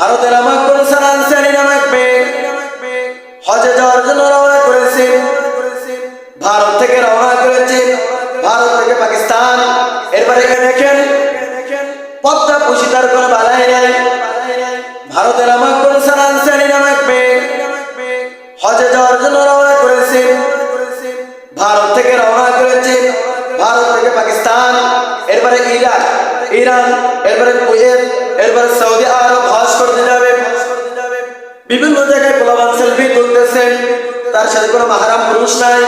ভারতের আমার কোন সানানসারি নামক হজে যাওয়ার জন্য রওনা করেছে। ভারত থেকে রওনা করেছে। ভারত থেকে পাকিস্তান। এরপরে এখানে দেখেন, পদ্মা পুষিতার কোনো বালাই নাই। ভারতের আমার কোন সানানসারি নামক হজে যাওয়ার জন্য রওনা করেছে। ভারত থেকে রওনা করেছে। ভারত থেকে পাকিস্তান। এরপরে ইরাক, ইরান, এরপরে কুয়েত এরপরে সৌদি আরব, হজ করতে যাবে বিভিন্ন জায়গায় প্রলাবান সেলফি তুলতেছেন তার সাথে কোনো মাহারাম পুরুষ নাই।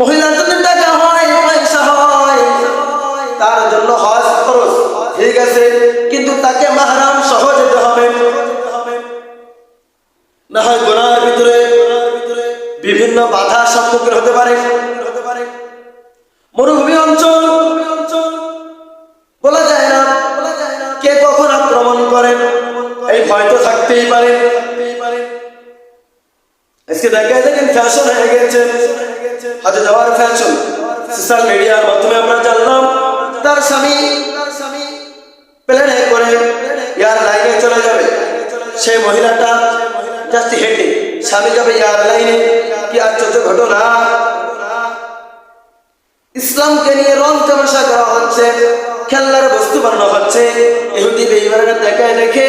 মহিলার জন্য টাকা হয়, পয়সা হয়। তার জন্য হজ খরচ ঠিক আছে, কিন্তু তাকে মাহারাম সহ যেতে হবে। না হয় গোনার ভিতরে বিভিন্ন বাধা সম্মুখীন হতে পারে। মরুভূমি কে কখন আক্রমণ করেন এই ভয় তো থাকতেই পারে। আজকে দেখা দেখেন ফ্যাশন হয়ে গেছে। হাতে যাওয়ার ফ্যাশন সোশ্যাল মিডিয়ার মাধ্যমে আমরা জানলাম, তার স্বামী প্লেনে করে এয়ার লাইনে চলে যাবে। সেই মহিলাটা জাস্ট হেঁটে, স্বামী যাবে এয়ার লাইনে কি আশ্চর্য ঘটনা। ইসলামকে নিয়ে রং তামাশা করা হচ্ছে। খেলনার বস্তু বানানো হচ্ছে। ইহুদি বেইমানরা দেখায় দেখে।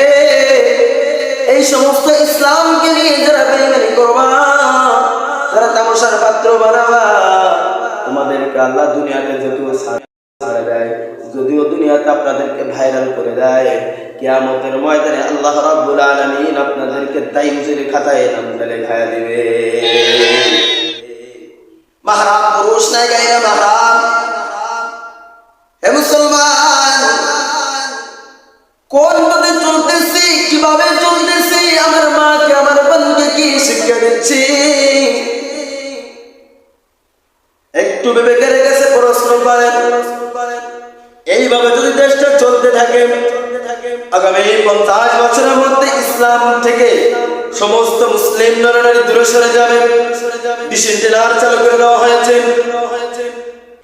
এই সমস্ত ইসলামকে নিয়ে যারা বেইমানি করবা, যারা তামাশার পাত্র বানাবা, তোমাদেরকে আল্লাহ দুনিয়াতে যদিও ছাড়- দেয়, যদিও দুনিয়াতে আপনাদেরকে ভাইরাল করে দেয়। কিয়ামতের ময়দানে আল্লাহ রাব্বুল আলামিন আপনাদেরকে তাই হুজুরি খাতায় নাম লেখায় দিবে। চলতেছি, কীভাবে চলতেছি, আমার মাকে, আমার বোনকে কি শিক্ষা দিচ্ছি? একটু বিবেকের করেন। এইভাবে যদি দেশটা চলতে থাকে, আগামী পঞ্চাশ বছরের মধ্যে ইসলাম থেকে সমস্ত মুসলিম নরনারী দূরে সরে যাবে। ডিসেন্টেনার চালু করে দেওয়া হয়েছে।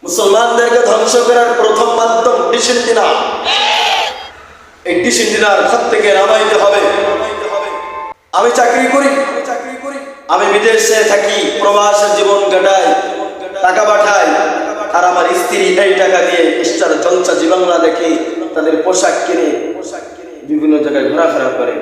মুসলমানদেরকে ধ্বংস করার প্রথম মাধ্যম ডিসেন্টেনার এই ইঞ্জিনিয়ার খাত থেকে নামাইতে হবে। আমি চাকরি করি, আমি বিদেশে থাকি, প্রবাসের জীবন কাটাই, টাকা পাঠাই, আর আমার স্ত্রী এই টাকা দিয়ে স্টার জলসা জীবনরা দেখে তাদের পোশাক কিনে বিভিন্ন জায়গায় ঘোরাফেরা করে।